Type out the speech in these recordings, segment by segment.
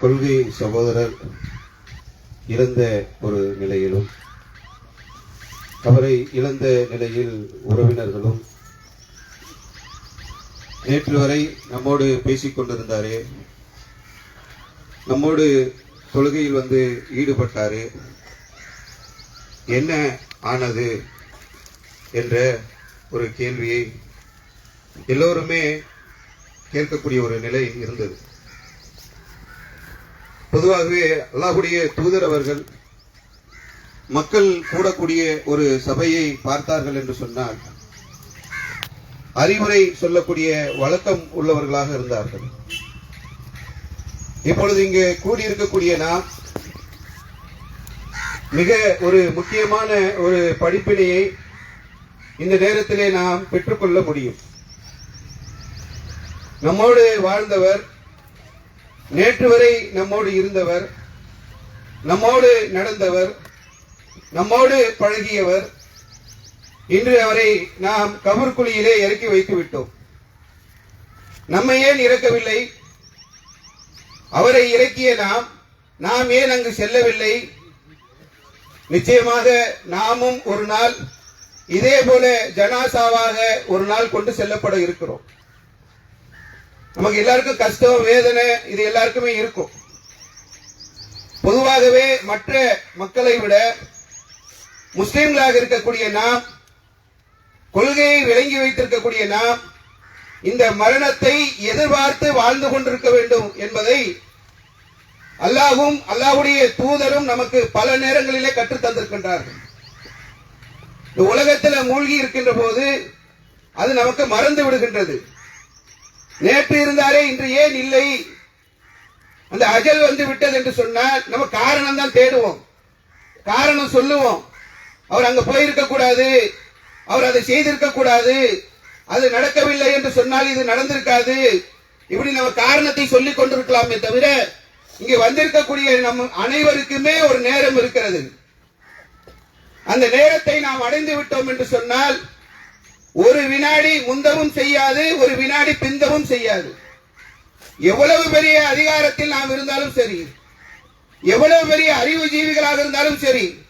கொள்கை சகோதரர் இழந்த ஒரு நிலையிலும் அவரை இழந்த நிலையில் உறவினர்களும் நேற்று வரை நம்மோடு பேசிக் கொண்டிருந்தாரே நம்மோடு தொழுகையில் வந்து ஈடுபட்டாரே என்ன ஆனது என்ற ஒரு கேள்வியை எல்லோருமே கேட்கக்கூடிய ஒரு நிலை இருந்தது. பொதுவாகவே அல்லாஹுடைய தூதர் அவர்கள் மக்கள் கூடக்கூடிய ஒரு சபையை பார்த்தார்கள் என்று சொன்னால் அறிவுரை சொல்லக்கூடிய வழக்கம் உள்ளவர்களாக இருந்தார்கள். இப்பொழுது இங்கு கூடியிருக்கக்கூடிய நாம் மிக ஒரு முக்கியமான ஒரு படிப்பினையை இந்த நேரத்திலே நாம் பெற்றுக்கொள்ள முடியும். நம்மோடு வாழ்ந்தவர் நேற்று வரை நம்மோடு இருந்தவர் நம்மோடு நடந்தவர் நம்மோடு பழகியவர் இன்று அவரை நாம் கபர்குழியிலே இறக்கி வைத்து விட்டோம். நம்மை ஏன் இறக்கவில்லை? அவரை இறக்கிய நாம் நாம் ஏன் அங்கு செல்லவில்லை? நிச்சயமாக நாமும் ஒரு நாள் இதே போல ஜனாசாவாக ஒரு நாள் கொண்டு செல்லப்பட இருக்கிறோம். நமக்கு எல்லாருக்கும் கஷ்டம் வேதனை இது எல்லாருக்குமே இருக்கும். பொதுவாகவே மற்ற மக்களை விட முஸ்லிம்களாக இருக்கக்கூடிய நாம் கொள்கையை விளங்கி வைத்திருக்கக்கூடிய நாம் இந்த மரணத்தை எதிர்பார்த்து வாழ்ந்து கொண்டிருக்க வேண்டும் என்பதை அல்லாஹும் அல்லாஹ்வுடைய தூதரும் நமக்கு பல நேரங்களிலே கற்றுத் தந்திருக்கின்றார்கள். இந்த உலகத்தில் மூழ்கி இருக்கின்ற போது அது நமக்கு மறந்து விடுகின்றது. நேற்று இருந்தாரே இன்று ஏன் இல்லை? அந்த அஜல் வந்து விட்டது என்று சொன்னால் நம்ம காரணம் தான் தேடுவோம். காரணம் சொல்லுவோம். அவர் அங்க போயிருக்க கூடாது. அவர் அதை செய்திருக்க கூடாது. அது நடக்கவில்லை என்று சொன்னால் இது நடந்திருக்காது. இப்படி நம்ம காரணத்தை சொல்லிக் கொண்டிருக்கலாமே தவிர இங்கே வந்திருக்கக்கூடிய நம் அனைவருக்குமே ஒரு நேரம் இருக்கிறது. அந்த நேரத்தை நாம் அடைந்து விட்டோம் என்று சொன்னால் ஒரு வினாடி முந்தவும் செய்யாது ஒரு வினாடி பிந்தவும் செய்யாது. எவ்வளவு பெரிய அதிகாரத்தில் நாம் இருந்தாலும் சரி எவ்வளவு பெரிய அறிவு ஜீவிகளாக இருந்தாலும் சரி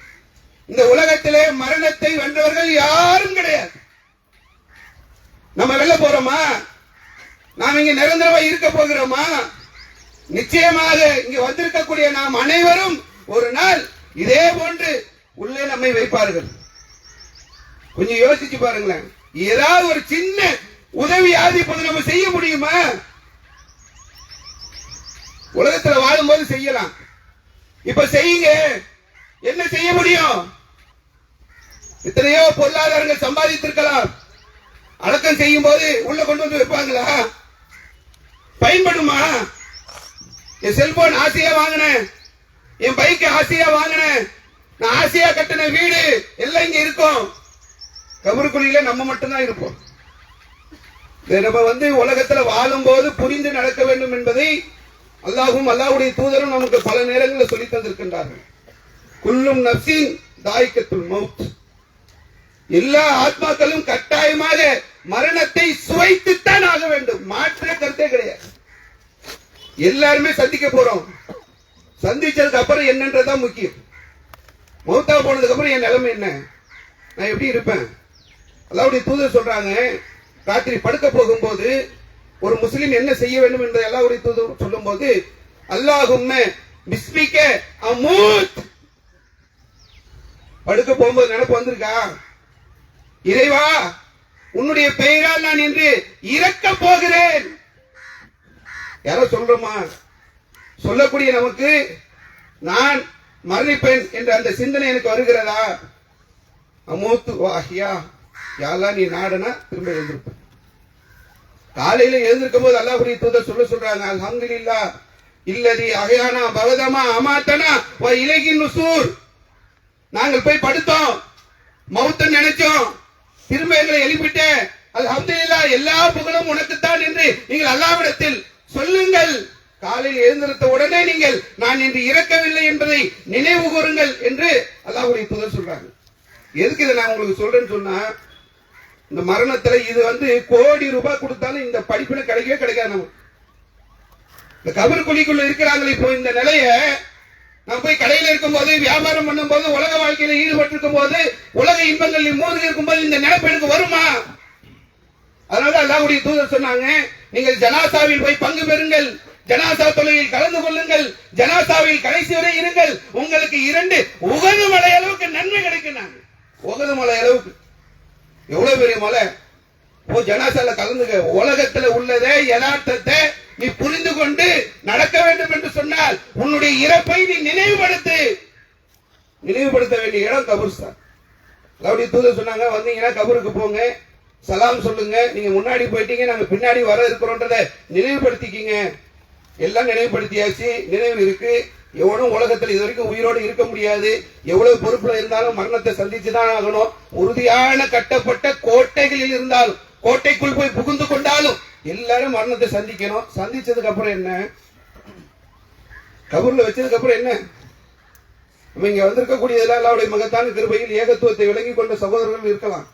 இந்த உலகத்திலே மரணத்தை வென்றவர்கள் யாரும் கிடையாது. நம்ம வெல்ல போறோமா? நாம் இங்க நிரந்தரமா இருக்க போகிறோமா? நிச்சயமாக இங்க வந்திருக்கக்கூடிய நாம் அனைவரும் ஒரு நாள் இதே போன்று உள்ளே நம்மை வைப்பார்கள். கொஞ்சம் யோசிச்சு பாருங்களேன். ஏதாவது ஒரு சின்ன உதவியாவது இப்போது நம்ம செய்ய முடியுமா? உலகத்துல வாழும்போது செய்யலாம். இப்ப செய்யுங்க. என்ன செய்ய முடியும்? எத்தனையோ பொருளாதாரங்கள் சம்பாதித்திருக்கலாம். அடக்கம் செய்யும் போது உள்ள கொண்டு வந்து வைப்பாங்களா? பயன்படுமா? என் செல்போன் ஆசையா வாங்கினேன். என் பைக் ஆசையா வாங்கினேன். நான் ஆசையா கட்டின வீடு எல்லாம் இங்க இருக்கும். கபருக்குழியில நம்ம மட்டும்தான் இருப்போம். நம்ம வந்து உலகத்துல வாழும்போது புரிந்து நடக்க வேண்டும் என்பதை அல்லாஹும் அல்லாஹுடைய தூதரும் நமக்கு பல நேரங்களில் சொல்லி தந்திருக்கின்றார்கள். குல்லும் நப்சின் தாய்க்கத்துள் மவுத். எல்லா ஆத்மாக்களும் கட்டாயமாக மரணத்தை சுவைத்துத்தான் ஆக வேண்டும். மாற்ற கருத்தே கிடையாது. எல்லாருமே சந்திக்க போறோம். சந்திச்சதுக்கு அப்புறம் என்னன்றதுதான் முக்கியம். மௌத்தா போனதுக்கு அப்புறம் என் நிலைமை என்ன? நான் எப்படி இருப்பேன்? அல்லாவுடைய தூதர் சொல்றாங்க ராத்திரி படுக்க போகும்போது ஒரு முஸ்லீம் என்ன செய்ய வேண்டும் என்று அல்லாவுடைய தூதர் சொல்லும்போது அல்லாஹும் பிஸ்மிக்க அமூத். படுக்க போகும்போது நினைப்பு வந்திருக்கா? இறைவா உன்னுடைய பெயரால் நான் இன்று இறக்க போகிறேன். யாரோ சொல்றோமா? சொல்லக்கூடிய நமக்கு நான் மரணிப்பேன் என்ற அந்த சிந்தனை எனக்கு வருகிறதா? அமூத்து வாஹியா. யாரெல்லாம் நீ நாடனா திரும்ப எழுந்திருப்ப. காலையில எழுந்திருக்கும் போது அல்லாஹுடைய தூதர் சொல்ல சொல்றாங்க அல்ஹம்துலில்லா இல்லதி அகையானா பகதமா அமாத்தனா இலகின் நுசூர். நாங்கள் போய் படுத்தோம் மௌத்த நினைச்சோம் திரும்ப எங்களை எழுப்பிட்டேன் அலமது இல்லா எல்லா புகழும் உனக்குத்தான் என்று நீங்கள் அல்லாவிடத்தில் சொல்லுங்கள். காலையில் எழுந்திருத்த உடனே நீங்கள் நான் இன்று இறக்கவில்லை என்பதை நினைவு கூறுங்கள் என்று அல்லாஹுடைய தூதர் சொல்றாங்க எதுக்கு இதை நான் உங்களுக்கு சொல்றேன்னு சொன்னா இந்த மரணத்துல இது வந்து கோடி ரூபாய் கொடுத்தாலும் இந்த படிப்புல கிடைக்கவே கிடைக்காது நமக்கு. இந்த கபர் குழிக்குள்ள இருக்கிறாங்களே இப்போ இந்த நிலைய நான் போய் கடையில இருக்கும்போது வியாபாரம் பண்ணும்போது உலக வாழ்க்கையில ஈடுபட்டு இருக்கும் போது உலக இன்பங்களில் இருக்கும் போது இந்த நினைப்பு எனக்கு வருமா? அதனால அல்லாவுடைய தூதர் சொன்னாங்க நீங்கள் ஜனாசாவில் போய் பங்கு பெறுங்கள். ஜனாசா தொழிலில் கலந்து கொள்ளுங்கள். ஜனாசாவில் கடைசி வரை இருங்கள். உங்களுக்கு இரண்டு உகது மலை அளவுக்கு நன்மை கிடைக்கும் நாங்கள் உகது மலை அளவுக்கு. எவ்வளவு பெரிய மலை? ஓ ஜனாசால கலந்துக்க. உலகத்துல உள்ளதே யதார்த்தத்தை நீ புரிந்து கொண்டு நடக்க வேண்டும் என்று சொன்னால் உன்னுடைய இறப்பை நீ நினைவுபடுத்து. நினைவுபடுத்த வேண்டிய இடம் கபூர்ஸ்தான் அப்படி தூத சொன்னாங்க வந்தீங்கன்னா கபூருக்கு போங்க. சலாம் சொல்லுங்க. நீங்க முன்னாடி போயிட்டீங்க நாங்க பின்னாடி வர இருக்கிறோன்றத நினைவுபடுத்திக்கிங்க. எல்லாம் நினைவுபடுத்தியாச்சு. நினைவு இருக்கு. எவனும் உலகத்தில் இது வரைக்கும் உயிரோடு இருக்க முடியாது. எவ்வளவு பொறுப்புல இருந்தாலும் மரணத்தை சந்திச்சுதான் ஆகணும். உறுதியான கட்டப்பட்ட கோட்டைகளில் இருந்தாலும் கோட்டைக்குள் போய் புகுந்து கொண்டாலும் எல்லாரும் மரணத்தை சந்திக்கணும். சந்திச்சதுக்கு அப்புறம் என்ன? கபூர்ல வச்சதுக்கு அப்புறம் என்ன? நம்ம இங்க வந்திருக்கக்கூடியதெல்லாம் அல்லாவுடைய மகத்தான கிருபையில் ஏகத்துவத்தை விளங்கி கொண்ட சகோதரர்கள் இருக்கலாம்.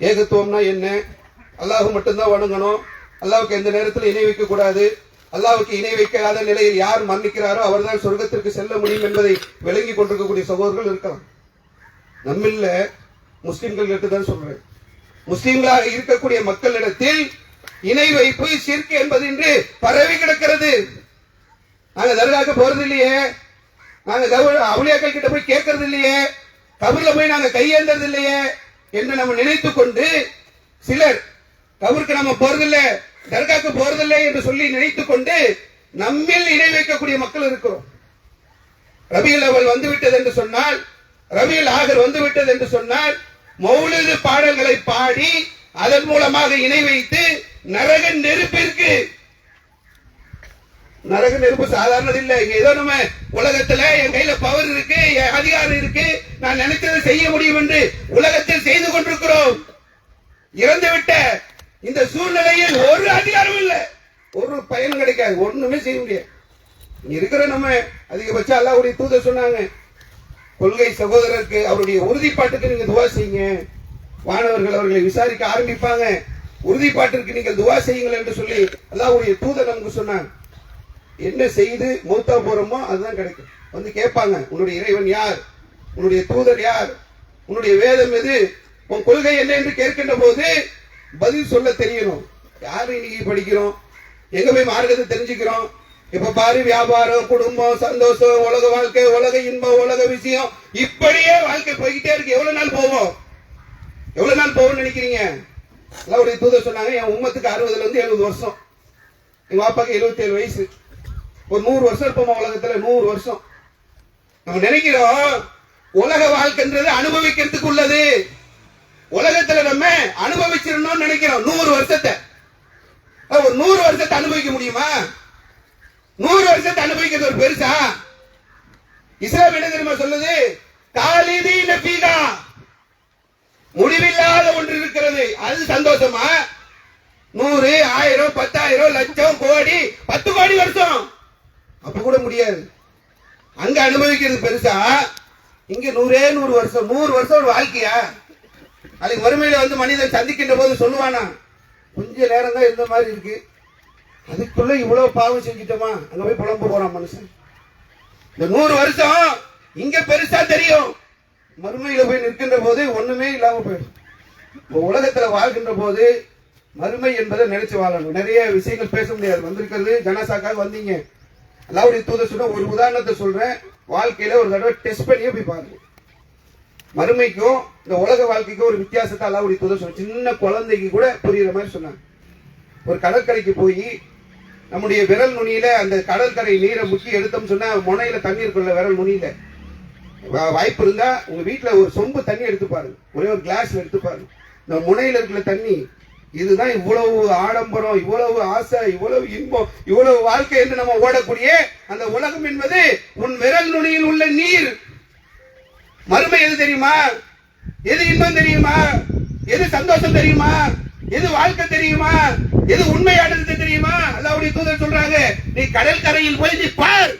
ஏகத்துவம்னா என்ன? அல்லாஹ் மட்டும்தான் வணங்கணும். அல்லாவுக்கு எந்த நேரத்தில் இணை வைக்க கூடாது. அல்லாவுக்கு இணை வைக்காத நிலையில் யார் மன்னிக்கிறாரோ அவர்தான் சொர்க்கத்திற்கு செல்ல முடியும் என்பதை விளங்கி கொண்டிருக்கக்கூடிய சகோதரர்கள் இருக்கலாம். நம்மில்ல முஸ்லிம்கள் கிட்ட தான் சொல்றேன். முஸ்லிம்களாக இருக்கக்கூடிய மக்களிடத்தில் இணை வைப்பு சிற்கு என்பது இன்று பரவி கிடக்கிறது. நாங்க தர்காக்கு போறது இல்லையே. நாங்க அவளியாக்கள் கிட்ட போய் கேட்கறது இல்லையே. கபூர்ல போய் நாங்க கையேந்தது இல்லையே. என்று நம்ம நினைத்துக் கொண்டு சிலர் கபூருக்கு நம்ம போறதில்லை. தர்காக்கு போறதில்லை என்று சொல்லி நினைத்துக் கொண்டு நம்மில் இணை வைக்கக்கூடிய மக்கள் இருக்கிறோம். ரபியுல் அவள் வந்து விட்டது என்று சொன்னால் ரபியுல் ஆகர் வந்து விட்டது என்று சொன்னால் மௌலிது பாடல்களை பாடி அதன் மூலமாக இணை வைத்து நரக நெருப்பிற்கு நரக நெருப்பு சாதாரணது இல்ல. ஏதோ நம்ம உலகத்துல என் கையில பவர் இருக்கு என் அதிகாரம் இருக்கு நான் நினைச்சதை செய்ய முடியும் என்று உலகத்தில் செய்து கொண்டிருக்கிறோம். இறந்து விட்ட இந்த சூழ்நிலையில் ஒரு அதிகாரம் இல்லை. ஒரு பயன் கிடைக்காது. ஒண்ணுமே செய்ய முடியாது. இருக்கிற நம்ம அதிகபட்சம் அல்லாவுடைய தூத சொன்னாங்க கொள்கை சகோதரருக்கு அவருடைய உறுதிப்பாட்டுக்கு நீங்க துவா செய்யுங்க. வானவர்கள் அவர்களை விசாரிக்க ஆரம்பிப்பாங்க. உறுதிப்பாட்டிற்கு நீங்கள் துவா செய்யுங்கள் என்று சொல்லி அல்லாவுடைய தூதர் நமக்கு சொன்னாங்க. என்ன செய்து மூத்தா போறோமோ அதுதான் கிடைக்கும். வந்து கேட்பாங்க உன்னுடைய இறைவன் யார்? உன்னுடைய தூதர் யார்? உன்னுடைய வேதம் எது? உன் கொள்கை என்ன? என்று கேட்கின்ற போது பதில் சொல்ல தெரியணும். யாரு இன்னைக்கு படிக்கிறோம்? எங்க போய் மார்க்கத்தை தெரிஞ்சுக்கிறோம்? இப்ப பாரு வியாபாரம் குடும்பம் சந்தோஷம் உலக வாழ்க்கை உலக இன்பம் உலக விஷயம். இப்படியே வாழ்க்கை போய்கிட்டே இருக்கு. எவ்வளவு நாள் போவோம்? எவ்வளவு நாள் போகும்னு நினைக்கிறீங்க? அல்லாவுடைய தூதர் சொன்னாங்க என் உம்மத்துக்கு அறுபதுல இருந்து எழுபது வருஷம். எங்க பாப்பாக்கு 77 வயசு. ஒரு நூறு வருஷம் இருப்போமா உலகத்துல? நூறு வருஷம். நம்ம நினைக்கிறோம் உலக வாழ்க்கைன்றது அனுபவிக்கிறதுக்கு உள்ளது. உலகத்துல நம்ம அனுபவிச்சிடணும்னு நினைக்கிறோம். நூறு வருஷத்தை. ஒரு நூறு வருஷத்தை அனுபவிக்க முடியுமா? நூறு வருஷத்தை அனுபவிக்கிறது ஒரு பெருசா? இஸ்லாம் என்ன தெரியுமா சொல்லுது? காலிதி முடிவில்லாத ஒன்று இருக்கிறது. அது சந்தோஷமா? நூறு ஆயிரம் பத்தாயிரம் லட்சம் கோடி பத்து கோடி வருஷம். அப்ப கூட முடியாது. அங்க அனுபவிக்கிறது பெருசா? இங்க நூறே நூறு வருஷம். நூறு வருஷம் ஒரு வாழ்க்கையா? அதுக்கு வறுமையில வந்து மனிதன் சந்திக்கின்ற போது சொல்லுவானா கொஞ்ச நேரம் தான் இருந்த மாதிரி இருக்கு. அதுக்குள்ள இவ்வளவு பாவம் செஞ்சிட்டோமா? அங்க போய் புலம்பு போறான் மனுஷன். இந்த நூறு வருஷம் இங்க பெருசா தெரியும். மறுமையில போய் நிற்கின்ற போது ஒண்ணுமே இல்லாம போயிடும். உலகத்துல வாழ்கின்ற போது மறுமை என்பதை நினைச்சு வாழணும். நிறைய விஷயங்கள் பேச முடியாது. வந்திருக்கிறது ஜனசாக்காக வந்தீங்க. அல்லாவுடைய தூதர் சொன்ன ஒரு உதாரணத்தை சொல்றேன். வாழ்க்கையில ஒரு தடவை டெஸ்ட் பண்ணியே போய் பாருங்க. மறுமைக்கும் இந்த உலக வாழ்க்கைக்கும் ஒரு வித்தியாசத்தை அல்லாவுடைய தூதர் சொன்ன சின்ன குழந்தைக்கு கூட புரியுற மாதிரி சொன்னாங்க. ஒரு கடற்கரைக்கு போய் நம்முடைய விரல் நுனியில அந்த கடற்கரை நீரை முக்கி எடுத்தோம்னு சொன்னா முனையில தண்ணி இருக்குல்ல விரல் நுனியில. வாய்ப்பு இருந்தா உங்க வீட்டுல ஒரு சொம்பு தண்ணி எடுத்து பாருங்க. ஒரே ஒரு கிளாஸ்ல எடுத்து பாருங்க. இந்த முனையில இருக்கிற தண்ணி இதுதான் இவ்வளவு ஆடம்பரம் இவ்வளவு ஆசை இவ்வளவு இன்பம் இவ்வளவு வாழ்க்கை என்று நம்ம ஓடக்கூடிய அந்த உலகம் என்பது உன் விரல் நுனியில் உள்ள நீர். மறுமை எது தெரியுமா? எது இன்பம் தெரியுமா? எது சந்தோஷம் தெரியுமா? எது வாழ்க்கை தெரியுமா? எது உண்மையானது தெரியுமா? அல்லாவுடைய தூதர் சொல்றாங்க நீ கடல் கரையில் போய் நீ பார்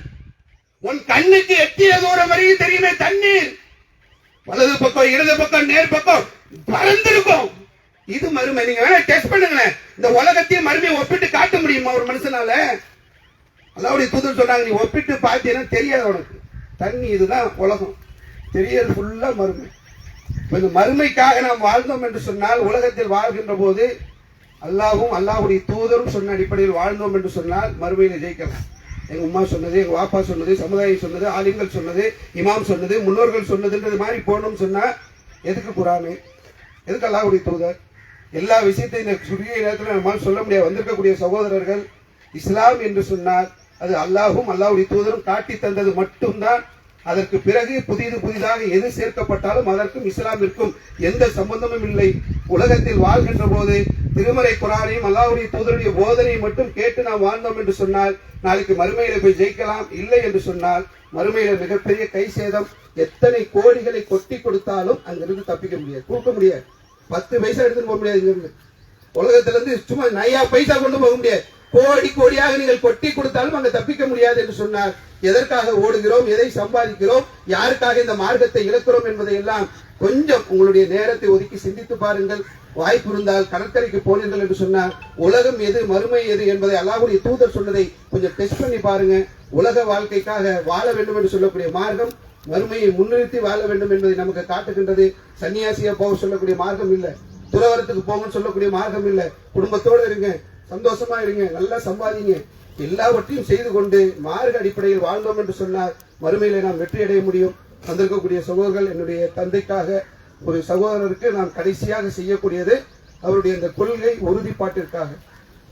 உன் கண்ணுக்கு எட்டிய தூரம் வரையும் தெரியுமே தண்ணீர். வலது பக்கம் இடது பக்கம் நேர் பக்கம் பறந்திருக்கும். இது மறுமை. நீங்க வேணா டெஸ்ட் பண்ணுங்களேன். இந்த உலகத்தையும் மறுமையை ஒப்பிட்டு காட்ட முடியுமா ஒரு மனுஷனால? அல்லாவுடைய தூதர் சொல்றாங்க நீ ஒப்பிட்டு பார்த்தீங்கன்னா தெரியாது உனக்கு. தண்ணி இதுதான் உலகம். தெரியறது ஃபுல்லா மறுமை. இப்ப இந்த மறுமைக்காக நாம் வாழ்ந்தோம் என்று சொன்னால் உலகத்தில் வாழ்கின்ற போது அல்லாவும் அல்லாஹுடைய தூதரும் சொன்ன அடிப்படையில் வாழ்ந்தோம் என்று சொன்னால் மறுமையில ஜெயிக்கலாம். எங்க உமா சொன்னது எங்க வாப்பா சொன்னது சமுதாயம் சொன்னது ஆலிங்கள் சொன்னது இமாம் சொன்னது முன்னோர்கள் சொன்னதுன்றது மாதிரி போகணும்னு சொன்னா எதுக்கு குரானு? எதுக்கு அல்லாஹுடைய தூதர்? எல்லா விஷயத்தையும் இந்த குறுகிய நேரத்தில் நம்மால் சொல்ல முடியாது. வந்திருக்கக்கூடிய சகோதரர்கள் இஸ்லாம் என்று சொன்னால் அது அல்லாஹும் அல்லாஹ்வுடைய தூதரும் காட்டி தந்தது மட்டும்தான் அதற்கு பிறகு புதிது புதிதாக எது சேர்க்கப்பட்டாலும் அதற்கும் இஸ்லாமிற்கும் எந்த சம்பந்தமும் இல்லை. உலகத்தில் வாழ்கின்ற போது திருமறை குரானையும் அல்லாவுடைய தூதருடைய போதனையை மட்டும் கேட்டு நாம் வாழ்ந்தோம் என்று சொன்னால் நாளைக்கு மறுமையில போய் ஜெயிக்கலாம்? இல்லை என்று சொன்னால் மறுமையில மிகப்பெரிய கை சேதம் எத்தனை கோடிகளை கொட்டி கொடுத்தாலும் அங்கிருந்து தப்பிக்க முடியாது. கொடுக்க முடியாது. பத்து பைசா எடுத்துட்டு போக முடியாது இங்கிருந்து. உலகத்திலிருந்து சும்மா நையா பைசா கொண்டு போக முடியாது. கோடி கோடியாக நீங்கள் கொட்டி கொடுத்தாலும் அங்கு தப்பிக்க முடியாது என்று சொன்னார். எதற்காக ஓடுகிறோம்? எதை சம்பாதிக்கிறோம்? யாருக்காக இந்த மார்க்கத்தை இழக்கிறோம் என்பதை எல்லாம் கொஞ்சம் உங்களுடைய நேரத்தை ஒதுக்கி சிந்தித்து பாருங்கள். வாய்ப்பு இருந்தால் கடற்கரைக்கு போனீர்கள் என்று சொன்னார். உலகம் எது மறுமை எது என்பதை அல்லாஹ்வுடைய தூதர் சொன்னதை கொஞ்சம் டெஸ்ட் பண்ணி பாருங்க. உலக வாழ்க்கைக்காக வாழ வேண்டும் என்று சொல்லக்கூடிய மார்க்கம் மறுமையை முன்னிறுத்தி வாழ வேண்டும் என்பதை நமக்கு காட்டுகின்றது. சன்னியாசியா போக சொல்லக்கூடிய மார்க்கம் இல்லை. துறவரத்துக்கு போங்கன்னு சொல்லக்கூடிய மார்க்கம் இல்லை. குடும்பத்தோடு இருங்க. சந்தோஷமா இருங்க நல்லா சம்பாதிங்க. எல்லாவற்றையும் செய்து கொண்டு மார்க்க அடிப்படையில் வாழ்ந்தோம் என்று சொன்னால் மறுமையில நாம் வெற்றி அடைய முடியும். வந்திருக்கக்கூடிய சகோதரர்கள் என்னுடைய தந்தைக்காக ஒரு சகோதரருக்கு நான் கடைசியாக செய்யக்கூடியது அவருடைய இந்த கொள்கை உறுதிப்பாட்டிற்காக.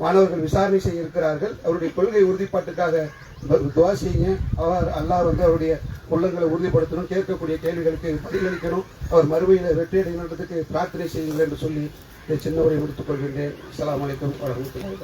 மாணவர்கள் விசாரணை செய்ய இருக்கிறார்கள். அவருடைய கொள்கை உறுதிப்பாட்டுக்காக துவா செய்யுங்க. அவர் அல்லாஹ் வந்து அவருடைய உள்ளங்களை உறுதிப்படுத்தணும் கேட்கக்கூடிய கேள்விகளுக்கு பதிலளிக்கணும். அவர் மறுமையில் வெற்றி பிரார்த்தனை செய்யுங்கள் என்று சொல்லி இந்த சின்ன உரை முடித்துக் கொள்கின்றேன். அஸ்ஸலாமு வலைக்கம் வரஹ்மத்துல்லாஹி